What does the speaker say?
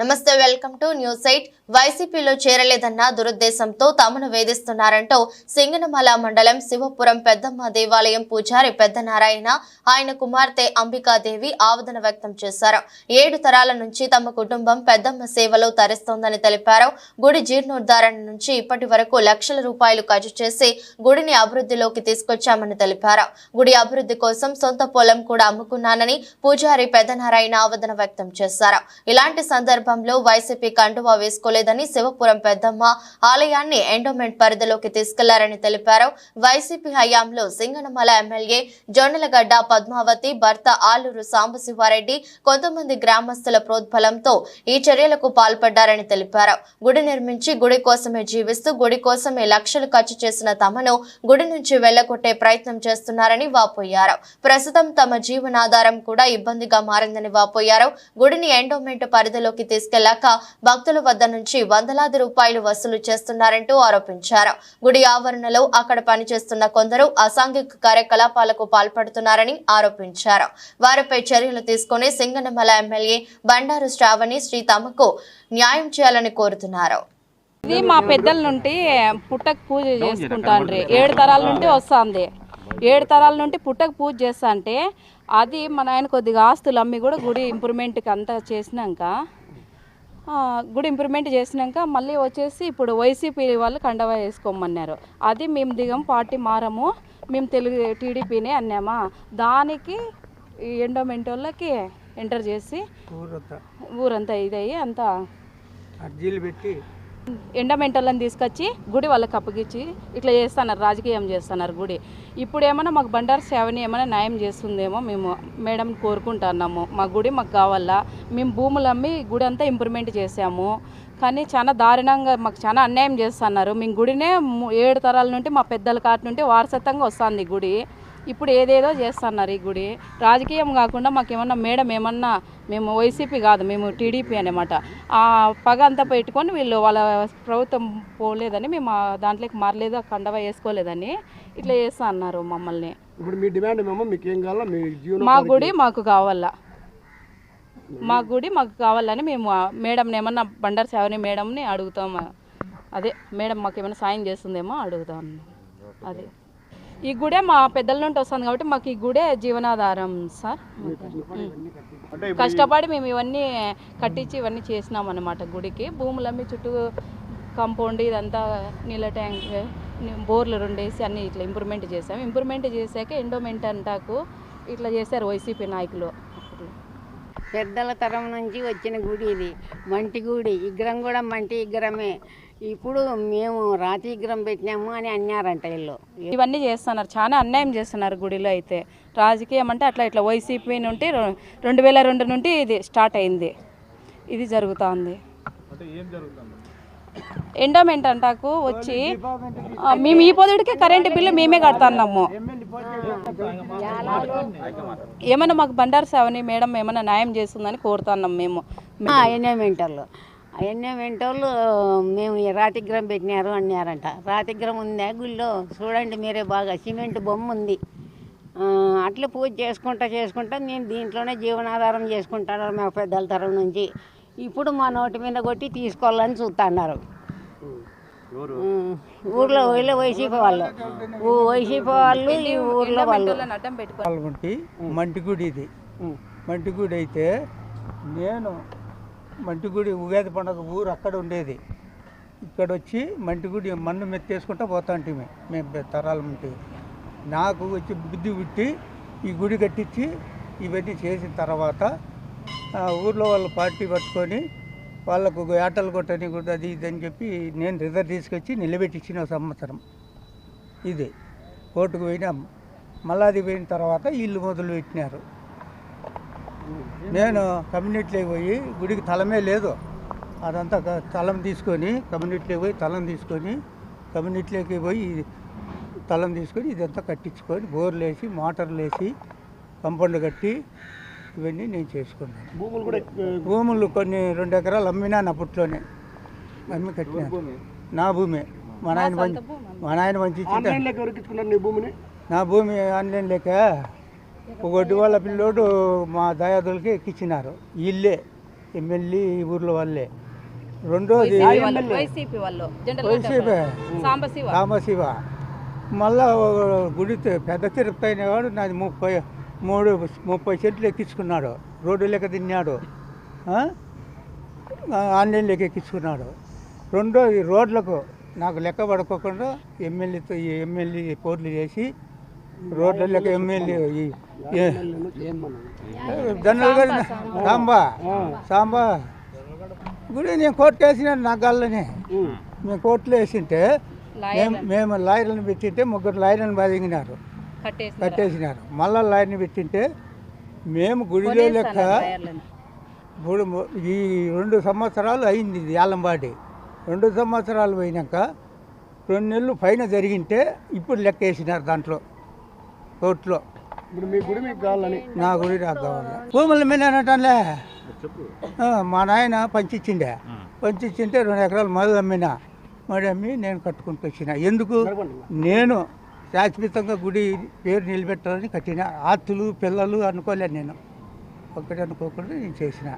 నమస్తే welcome to news eight. వైసీపీలో చేరలేదన్న దురుద్దేశంతో తమను వేధిస్తున్నారంటూ సింగనమల మండలం శివపురం పెద్దమ్మ దేవాలయం పూజారి పెద్ద నారాయణ ఆయన కుమార్తె అంబికాదేవి ఆవేదన వ్యక్తం చేశారు. ఏడు తరాల నుంచి తమ కుటుంబం పెద్దమ్మ సేవలో తరిస్తోందని తెలిపారు. గుడి జీర్ణోద్ధారణ నుంచి ఇప్పటి వరకు లక్షల రూపాయలు ఖర్చు చేసి గుడిని అభివృద్ధిలోకి తీసుకొచ్చామని తెలిపారు. గుడి అభివృద్ధి కోసం సొంత పొలం కూడా అమ్ముకున్నానని పూజారి పెద్దనారాయణ ఆవేదన వ్యక్తం చేశారు. ఇలాంటి సందర్భంలో వైసీపీ కండువా వేసుకోలేదని శివపురం పెద్దమ్మ ఆలయాన్ని ఎండోమెంట్ పరిధిలోకి తీసుకెళ్ళారని తెలిపారు. వైసీపీ హయాంలో సింగనమల ఎమ్మెల్యే జొన్నలగడ్డ పద్మావతి భర్త ఆలూరు సాంబశివారెడ్డి కొంతమంది గ్రామస్తుల ప్రోద్బలంతో ఈ చర్యలకు పాల్పడ్డారని తెలిపారు. గుడి నిర్మించి గుడి కోసమే జీవిస్తూ గుడి కోసమే లక్షలు ఖర్చు చేసిన తమను గుడి నుంచి వెళ్ళగొట్టే ప్రయత్నం చేస్తున్నారని వాపోయారు. ప్రస్తుతం తమ జీవనాధారం కూడా ఇబ్బందిగా మారిందని వాపోయారు. గుడిని ఎండోమెంట్ పరిధిలోకి తీసుకెళ్ళాక భక్తుల వద్ద నుంచి వందలాది రూపాయలు వసూలు చేస్తున్నారంటూ ఆరోపించారు. గుడి ఆవరణలో అక్కడ పనిచేస్తున్న కొందరు అసాంఘిక కార్యకలాపాలకు పాల్పడుతున్నారని ఆరోపించారు. వారిపై చర్యలు తీసుకుని సింగనమల ఎమ్మెల్యే బండారు శ్రావణి శ్రీ తమకు న్యాయం చేయాలని కోరుతున్నారు. ఇది మా పెద్దల నుండి పుట్టకు పూజ చేసుకుంటాండ్రి ఏడు తరాల నుండి వస్తుంది. ఏడు తరాల నుండి పుట్టకు పూజ చేస్తా అంటే అది మన ఆయన కొద్దిగా ఆస్తులు అమ్మి కూడా గుడి ఇంప్రూవ్మెంట్కి అంతా చేసినాక గుడి ఇంప్రూవ్మెంట్ చేసినాక మళ్ళీ వచ్చేసి ఇప్పుడు వైసీపీ వాళ్ళు కండవా వేసుకోమన్నారు. అది మేము దిగం పార్టీ మారము మేము తెలుగు టీడీపీనే అన్నామా? దానికి ఎండోమెంట్ వాళ్ళకి ఎంటర్ చేసి ఊరంతా. ఊరంతా ఇదయ్యి అంతా అర్జీలు పెట్టి ఎండమెంటల్ని తీసుకొచ్చి గుడి వాళ్ళకి అప్పగించి ఇట్లా చేస్తున్నారు రాజకీయం చేస్తున్నారు గుడి. ఇప్పుడు ఏమైనా మాకు బండారు సేవని ఏమైనా న్యాయం చేస్తుందేమో మేము మేడం కోరుకుంటున్నాము. మా గుడి మాకు కావాలా? మేము భూములు అమ్మి గుడి అంతా ఇంప్రూవ్మెంట్ చేసాము కానీ చాలా దారుణంగా మాకు చాలా అన్యాయం చేస్తున్నారు. మేము గుడినే ఏడు తరాల నుండి మా పెద్దల కాటి నుండి వారసత్వంగా వస్తుంది గుడి. ఇప్పుడు ఏదేదో చేస్తున్నారు ఈ గుడి. రాజకీయం కాకుండా మాకు ఏమన్నా మేడం ఏమన్నా మేము వైసీపీ కాదు మేము టీడీపీ అనమాట ఆ పగ అంతా పెట్టుకొని వీళ్ళు వాళ్ళ ప్రభుత్వం పోలేదని మేము దాంట్లోకి మారలేదు కండవ వేసుకోలేదని ఇట్లా చేస్తా అన్నారు మమ్మల్ని. ఇప్పుడు మీ డిమాండ్ మీకు ఏం కావాలా? మీ గుడి మాకు కావాలా? మా గుడి మాకు కావాలని మేము మేడంని ఏమన్నా బండారు సేవని మేడంని అడుగుతాం అదే మేడం మాకు ఏమైనా సాయం చేస్తుందేమో అడుగుతాం. అదే. ఈ గుడే మా పెద్దల నుండి వస్తుంది కాబట్టి మాకు ఈ గుడే జీవనాధారం సార్. కష్టపడి మేము ఇవన్నీ కట్టించి ఇవన్నీ చేసినాం అనమాట గుడికి. భూములమ్మి చుట్టూ కాంపౌండ్ ఇదంతా నీళ్ళ ట్యాంక్ బోర్లు రెండేసి అన్ని ఇట్లా ఇంప్రూవ్మెంట్ చేసాం ఇంప్రూవ్మెంట్ చేశాక ఎండోమెంట్ అంటాకు ఇట్లా చేశారు వైసీపీ నాయకులు పెద్దల తరం నుంచి వచ్చిన గుడి ఇది. మంటి గుడి. విగ్రహం కూడా మంటి విగ్రహమే. ఇప్పుడు మేము రాతి విగ్రహం పెట్టినాము అని అన్నారంట వీళ్ళు. ఇవన్నీ చేస్తున్నారు. చాలా అన్యాయం చేస్తున్నారు గుడిలో అయితే. రాజకీయం అంటే అట్లా ఇట్లా వైసీపీ నుండి రెండు వేల రెండు నుండి ఇది స్టార్ట్ అయింది. ఇది జరుగుతుంది. ఎండోమెంట్ అంటాకు వచ్చి ఆ, మేము ఈ పొద్దుడికి కరెంటు బిల్లు మేమే కడుతున్నాము. ఏమైనా మాకు బండారు సేవని మేడం ఏమైనా న్యాయం చేస్తుందని కోరుతున్నాం మేము. ఎన్నోమెంటోళ్ళు ఎన్నోమెంటోళ్ళు మేము ఈ రాతి విగ్రహం పెట్టినారు అన్నారంట. రాతి విగ్రహం ఉందా గుళ్ళో? చూడండి మీరే బాగా. సిమెంట్ బొమ్మ ఉంది. అట్లా పూజ చేసుకుంటా చేసుకుంటా మేము దీంట్లోనే జీవనాధారం చేసుకుంటున్నారు మా పెద్దల తరం నుంచి. ఇప్పుడు మా నోటి మీద కొట్టి తీసుకోవాలని చూస్తున్నారు. ఊర్లో వీళ్ళు వైసీపీ వాళ్ళు. ఊ- వైసీపీ వాళ్ళు ఈ ఊర్లో వాళ్ళు. మంటిగుడి ఇది. మంటిగుడి అయితే నేను మంటిగుడి ఉగాది పండుగ ఊరు అక్కడ ఉండేది. ఇక్కడ వచ్చి మంటిగుడి మన్ను మెత్తేసుకుంటా పోతా ఉంటే మేము తరాల ఉంటే. నాకు వచ్చి బుద్ధి పుట్టి ఈ గుడి కట్టించి ఇవన్నీ చేసిన తర్వాత ఆ ఊర్లో వాళ్ళు పార్టీ పట్టుకొని వాళ్ళకు ఆటలు కొట్టని కూడా అది ఇది అని చెప్పి నేను రిజర్వ్ తీసుకొచ్చి నిలబెట్టించిన ఒక సంవత్సరం. ఇది. కోర్టుకు పోయినాం. మళ్ళా అది పోయిన తర్వాత ఇల్లు మొదలు పెట్టినారు నేను కమ్యూనిటీలోకి పోయి గుడికి తలమే లేదు. అదంతా తలం తీసుకొని కమ్యూనిటీలోకి పోయి తలం తీసుకొని కమ్యూనిటీలోకి పోయి తలం తీసుకొని ఇదంతా కట్టించుకొని బోర్లు వేసి మోటార్లు వేసి కంపౌండ్ కట్టి ఇవన్నీ నేను చేసుకున్నాను. భూములు కూడా భూములు కొన్ని రెండు ఎకరాలు అమ్మినాను అప్పట్లోనే. అమ్మి కట్టినాను. నా భూమి. మా నాయన మా నాయన నీ భూమిని? నా భూమి ఆన్లైన్ లేక ఒక ఒడ్డు వాళ్ళ పిల్లోడు మా దయాదులకి ఎక్కించినారు ఇల్లే ఎమ్మెల్యే ఈ ఊర్లో వాళ్ళే. రెండోది వైసీపీ వాళ్ళు సాంబశివ. మళ్ళా గుడి పెద్ద తిరుపతి అయినవాడు నాది ముప్పై మూడు ముప్పై సెంట్లు ఎక్కించుకున్నాడు. రోడ్డు లెక్క తిన్నాడు. ఆన్లైన్ లెక్క ఎక్కించుకున్నాడు. రెండో ఈ రోడ్లకు నాకు లెక్క పడుకోకుండా ఎమ్మెల్యేతో ఈ ఎమ్మెల్యే పోర్లు చేసి రోడ్ల లెక్క ఎమ్మెల్యే గారి సాంబా సాంబా. గుడి నేను కోర్టు వేసిన నా గల్లని. మేము కోర్టులో వేసింటే మేము మేము లాయర్లను పెట్టింటే ముగ్గురు లాయర్లను కట్టేసి కట్టేసినారు? మళ్ళా లాయర్ని పెట్టింటే మేము గుడిలో లెక్క ఇప్పుడు ఈ రెండు సంవత్సరాలు అయింది ఇది యాలంబాడి. రెండు సంవత్సరాలు పోయినాక రెండు నెలలు పైన జరిగింటే ఇప్పుడు లెక్క వేసినారు దాంట్లో. కోర్టులో. ఇప్పుడు మీ గుడి మీకు కావాలని? నా గుడి నాకు కావాలి. భూముల మీద అనటంలే మా నాయన పంచిచ్చిండే. పంచిచ్చింటే రెండు ఎకరాలు మది అమ్మిన. మడి అమ్మి నేను కట్టుకుంటూ వచ్చిన. ఎందుకు? నేను శాశ్వతంగా గుడి పేరు నిలబెట్టాలని కట్టిన. ఆస్తులు పిల్లలు అనుకోలేదు నేను. ఒక్కటి అనుకోకుండా నేను చేసిన.